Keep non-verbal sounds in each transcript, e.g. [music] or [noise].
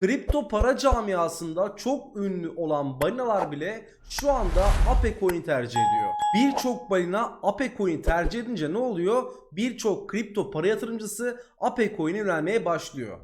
Kripto para camiasında çok ünlü olan balinalar bile şu anda Ape Coin tercih ediyor. Birçok balina Ape Coin tercih edince ne oluyor? Birçok kripto para yatırımcısı Ape Coin'e yönelmeye başlıyor.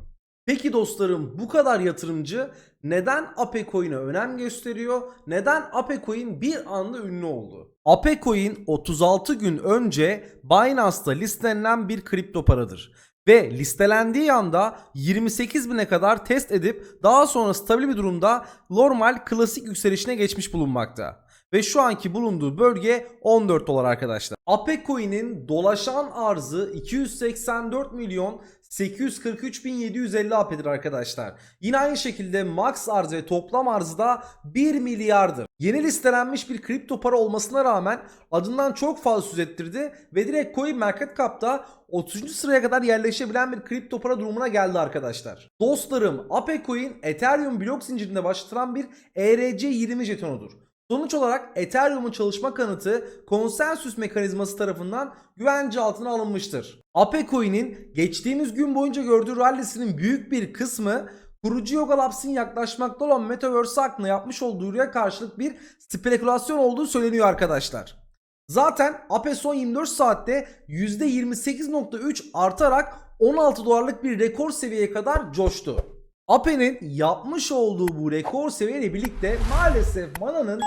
Peki dostlarım bu kadar yatırımcı neden Ape Coin'e önem gösteriyor? Neden Ape Coin bir anda ünlü oldu? Ape Coin 36 gün önce Binance'da listelenen bir kripto paradır. Ve listelendiği anda 28 bine kadar test edip daha sonra stabil bir durumda normal klasik yükselişine geçmiş bulunmakta. Ve şu anki bulunduğu bölge 14 dolar arkadaşlar. Ape Coin'in dolaşan arzı 284 milyon 843.750 AP'dir arkadaşlar. Yine aynı şekilde max arz ve toplam arzı da 1 milyardır. Yeni listelenmiş bir kripto para olmasına rağmen adından çok fazla söz ettirdi ve direkt Coin Market Cap'ta 30. sıraya kadar yerleşebilen bir kripto para durumuna geldi arkadaşlar. Dostlarım Ape Coin Ethereum blok zincirinde başlatılan bir ERC20 jetonudur. Sonuç olarak Ethereum'un çalışma kanıtı konsensüs mekanizması tarafından güvence altına alınmıştır. Ape Coin'in geçtiğimiz gün boyunca gördüğü rallisinin büyük bir kısmı kurucu Yoga Labs'in yaklaşmakta olan Metaverse hakkında yapmış olduğu duyuruya karşılık bir spekülasyon olduğu söyleniyor arkadaşlar. Zaten Ape son 24 saatte %28.3 artarak 16 dolarlık bir rekor seviyeye kadar coştu. Ape'nin yapmış olduğu bu rekor seviyeyle birlikte maalesef Mana'nın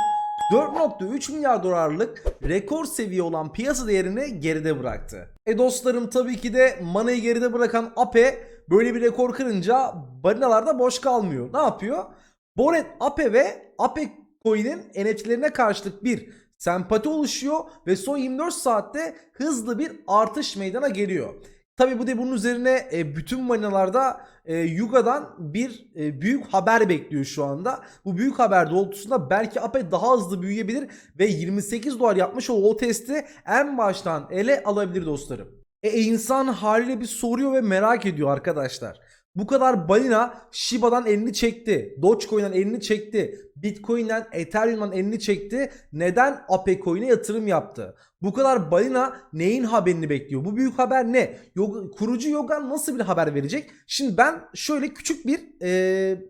4.3 milyar dolarlık rekor seviye olan piyasa değerini geride bıraktı. E dostlarım tabii ki de Mana'yı geride bırakan Ape böyle bir rekor kırınca balinalarda boş kalmıyor. Ne yapıyor? Bored Ape ve Ape Coin'in NFT'lerine karşılık bir sempati oluşuyor ve son 24 saatte hızlı bir artış meydana geliyor. Tabi bu da bunun üzerine e, bütün marinalarda e, Yuga'dan bir e, büyük haber bekliyor şu anda. Bu büyük haber doğrultusunda belki Ape daha hızlı büyüyebilir ve 28 dolar yapmış olduğu o testi en baştan ele alabilir dostlarım. E, insan haliyle bir soruyor ve merak ediyor arkadaşlar. Bu kadar balina Shiba'dan elini çekti. Dogecoin'den elini çekti. Bitcoin'den Ethereum'dan elini çekti. Neden Ape Coin'e yatırım yaptı? Bu kadar balina neyin haberini bekliyor? Bu büyük haber ne? Yoga, kurucu Yoga nasıl bir haber verecek? Şimdi ben şöyle küçük bir eee,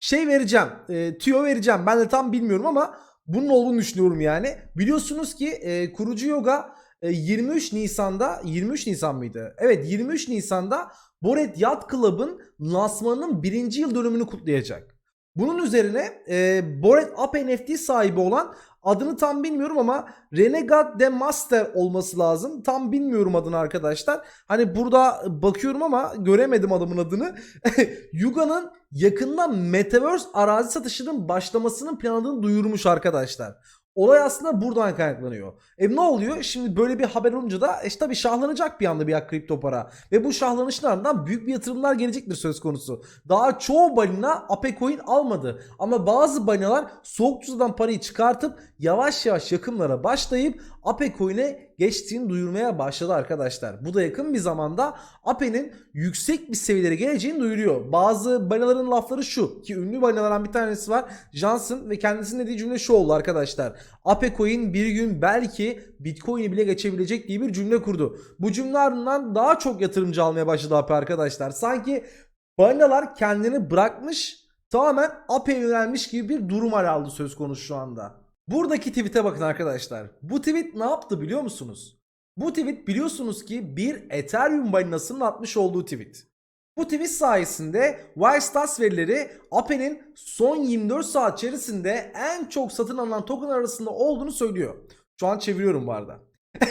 şey vereceğim. E, tüyo vereceğim. Ben de tam bilmiyorum ama bunun olduğunu düşünüyorum yani. Biliyorsunuz ki e, kurucu Yoga e, 23 Nisan'da 23 Nisan mıydı? Evet 23 Nisan'da Bored Yacht Club'ın lansmanının birinci yıl dönümünü kutlayacak. Bunun üzerine e, Bored Up NFT sahibi olan adını tam bilmiyorum ama Renegade The Master olması lazım. Tam bilmiyorum adını arkadaşlar. Hani burada bakıyorum ama göremedim adamın adını. [laughs] Yuga'nın yakında Metaverse arazi satışının başlamasının planladığını duyurmuş arkadaşlar. Olay aslında buradan kaynaklanıyor. E ne oluyor? Şimdi böyle bir haber olunca da işte tabii şahlanacak bir anda bir kripto para. Ve bu şahlanışın ardından büyük bir yatırımlar gelecektir söz konusu. Daha çoğu balina Ape Coin almadı. Ama bazı balinalar soğuk tuzadan parayı çıkartıp yavaş yavaş yakımlara başlayıp Ape Coin'e geçtiğini duyurmaya başladı arkadaşlar. Bu da yakın bir zamanda Ape'nin yüksek bir seviyelere geleceğini duyuruyor. Bazı balinaların lafları şu ki ünlü balinalardan bir tanesi var. Johnson ve kendisinin dediği cümle şu oldu arkadaşlar. Ape Coin bir gün belki Bitcoin'i bile geçebilecek diye bir cümle kurdu. Bu cümle ardından daha çok yatırımcı almaya başladı Ape arkadaşlar. Sanki balinalar kendini bırakmış tamamen Ape'ye yönelmiş gibi bir durum hal aldı söz konusu şu anda. Buradaki tweet'e bakın arkadaşlar. Bu tweet ne yaptı biliyor musunuz? Bu tweet biliyorsunuz ki bir Ethereum balinasının atmış olduğu tweet. Bu tweet sayesinde Wirestas verileri Ape'nin son 24 saat içerisinde en çok satın alınan token arasında olduğunu söylüyor. Şu an çeviriyorum bu arada. [laughs]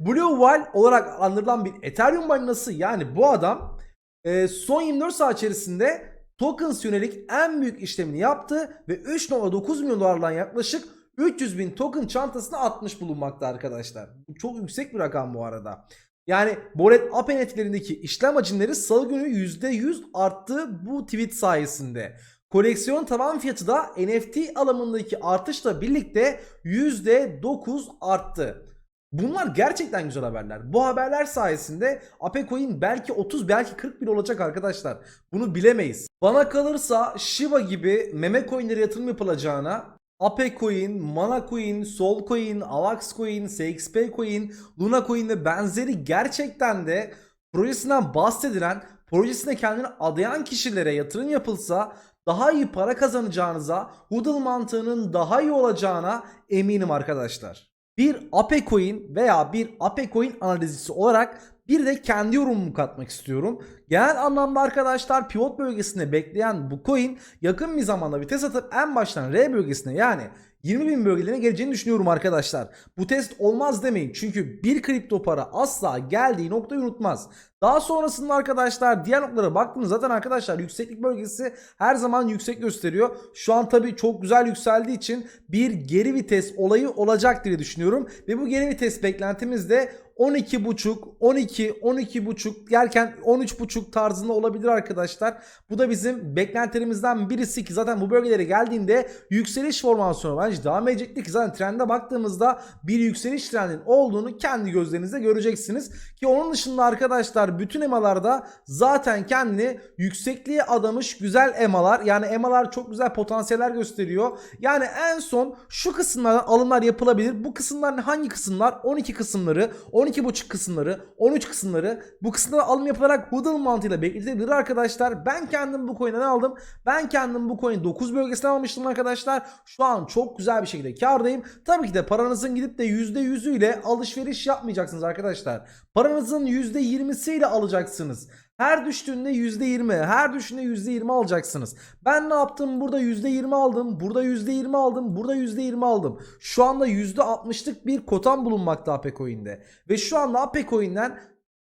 Blue Whale olarak adlandırılan bir Ethereum balinası yani bu adam e, son 24 saat içerisinde tokens yönelik en büyük işlemini yaptı ve 3.9 milyon dolardan yaklaşık 300 bin token çantasına atmış bulunmakta arkadaşlar. Bu çok yüksek bir rakam bu arada. Yani Bored App netlerindeki işlem hacimleri salı günü %100 arttı bu tweet sayesinde. Koleksiyon tavan fiyatı da NFT alımındaki artışla birlikte %9 arttı. Bunlar gerçekten güzel haberler. Bu haberler sayesinde Ape Coin belki 30 belki 40 bin olacak arkadaşlar. Bunu bilemeyiz. Bana kalırsa Shiba gibi meme coinlere yatırım yapılacağına Ape Coin, Mana Coin, Sol Coin, Avax Coin, CXP Coin, Luna Coin ve benzeri gerçekten de projesinden bahsedilen projesine kendini adayan kişilere yatırım yapılsa daha iyi para kazanacağınıza, Hodl mantığının daha iyi olacağına eminim arkadaşlar. Bir Ape Coin veya bir Ape Coin analizcisi olarak bir de kendi yorumumu katmak istiyorum. Genel anlamda arkadaşlar pivot bölgesinde bekleyen bu coin yakın bir zamanda vites atıp en baştan R bölgesine yani 20 bin bölgelerine geleceğini düşünüyorum arkadaşlar. Bu test olmaz demeyin. Çünkü bir kripto para asla geldiği noktayı unutmaz. Daha sonrasında arkadaşlar diğer noktalara baktığımız zaten arkadaşlar yükseklik bölgesi her zaman yüksek gösteriyor. Şu an tabii çok güzel yükseldiği için bir geri vites olayı olacak diye düşünüyorum. Ve bu geri vites beklentimiz de 12.5, 12, 12.5 derken 13.5 tarzında olabilir arkadaşlar. Bu da bizim beklentilerimizden birisi ki zaten bu bölgelere geldiğinde yükseliş formasyonu bence devam edecektir ki zaten trende baktığımızda bir yükseliş trendinin olduğunu kendi gözlerinizle göreceksiniz. Ki onun dışında arkadaşlar bütün emalarda zaten kendini yüksekliğe adamış güzel emalar yani emalar çok güzel potansiyeller gösteriyor. Yani en son şu kısımlardan alımlar yapılabilir. Bu kısımlar hangi kısımlar? 12 kısımları, 12.5 kısımları, 13 kısımları bu kısımlara alım yapılarak Hodl mantığıyla bekletilebilir arkadaşlar. Ben kendim bu coin'den aldım. Ben kendim bu coin 9 bölgesinden almıştım arkadaşlar. Şu an çok güzel bir şekilde kardayım. Tabii ki de paranızın gidip de %100'üyle alışveriş yapmayacaksınız arkadaşlar. Paranızın %20'siyle alacaksınız. Her düştüğünde %20, her düştüğünde %20 alacaksınız. Ben ne yaptım? Burada %20 aldım, burada %20 aldım, burada %20 aldım. Şu anda %60'lık bir kotam bulunmakta Apecoin'de. Ve şu anda Apecoin'den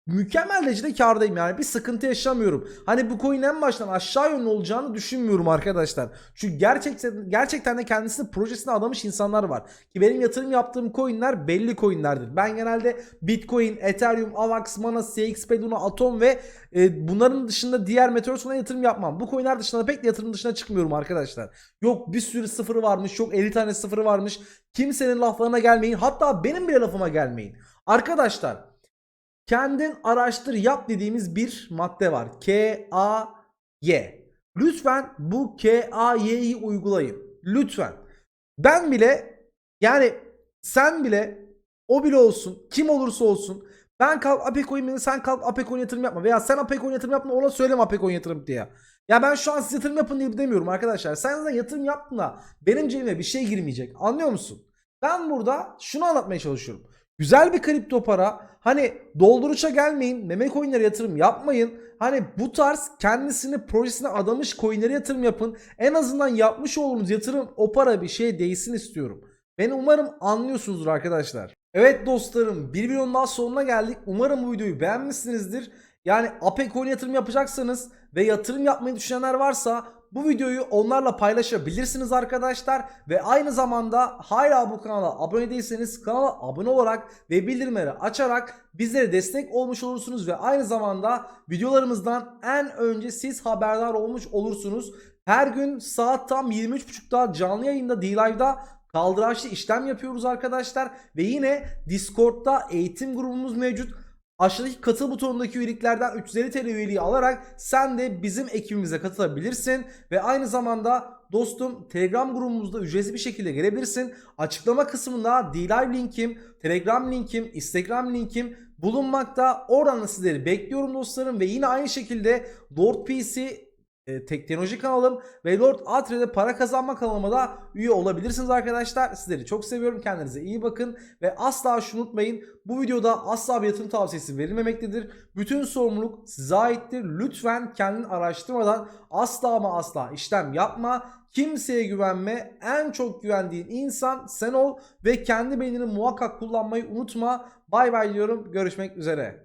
mükemmel derecede kardayım yani bir sıkıntı yaşamıyorum. Hani bu coin en baştan aşağı yönlü olacağını düşünmüyorum arkadaşlar. Çünkü gerçekten gerçekten de kendisini projesine adamış insanlar var. Ki benim yatırım yaptığım coinler belli coinlerdir. Ben genelde Bitcoin, Ethereum, Avax, Mana, CXP, Luna, Atom ve e, bunların dışında diğer Meteoros'una yatırım yapmam. Bu coinler dışında pek yatırım dışına çıkmıyorum arkadaşlar. Yok bir sürü sıfırı varmış, yok 50 tane sıfırı varmış. Kimsenin laflarına gelmeyin. Hatta benim bile lafıma gelmeyin. Arkadaşlar kendin araştır yap dediğimiz bir madde var. K-A-Y. Lütfen bu K-A-Y'yi uygulayın. Lütfen. Ben bile yani sen bile o bile olsun kim olursa olsun ben kalk Apecoin beni sen kalk Apecoin yatırım yapma veya sen Apecoin yatırım yapma ona söyleme Apecoin yatırım diye. Ya ben şu an siz yatırım yapın diye demiyorum arkadaşlar. Sen zaten yatırım yaptın da benim cebime bir şey girmeyecek. Anlıyor musun? Ben burada şunu anlatmaya çalışıyorum. Güzel bir kripto para. Hani dolduruşa gelmeyin. Meme coinlere yatırım yapmayın. Hani bu tarz kendisini projesine adamış coinlere yatırım yapın. En azından yapmış olduğunuz yatırım o para bir şeye değsin istiyorum. Beni umarım anlıyorsunuzdur arkadaşlar. Evet dostlarım bir videonun daha sonuna geldik. Umarım bu videoyu beğenmişsinizdir. Yani Ape coin yatırım yapacaksanız ve yatırım yapmayı düşünenler varsa bu videoyu onlarla paylaşabilirsiniz arkadaşlar. Ve aynı zamanda hala bu kanala abone değilseniz kanala abone olarak ve bildirimleri açarak bizlere destek olmuş olursunuz. Ve aynı zamanda videolarımızdan en önce siz haberdar olmuş olursunuz. Her gün saat tam 23.30'da canlı yayında D-Live'da kaldıraçlı işlem yapıyoruz arkadaşlar. Ve yine Discord'da eğitim grubumuz mevcut. Aşağıdaki katıl butonundaki üyeliklerden 350 TL üyeliği alarak sen de bizim ekibimize katılabilirsin. Ve aynı zamanda dostum Telegram grubumuzda ücretsiz bir şekilde gelebilirsin. Açıklama kısmında D-Live linkim, Telegram linkim, Instagram linkim bulunmakta. Oradan da sizleri bekliyorum dostlarım. Ve yine aynı şekilde Lord PC e, teknoloji kanalım ve Lord Atre'de para kazanma kanalıma da üye olabilirsiniz arkadaşlar. Sizleri çok seviyorum. Kendinize iyi bakın ve asla şunu unutmayın. Bu videoda asla bir yatırım tavsiyesi verilmemektedir. Bütün sorumluluk size aittir. Lütfen kendini araştırmadan asla ama asla işlem yapma. Kimseye güvenme. En çok güvendiğin insan sen ol ve kendi beynini muhakkak kullanmayı unutma. Bay bay diyorum. Görüşmek üzere.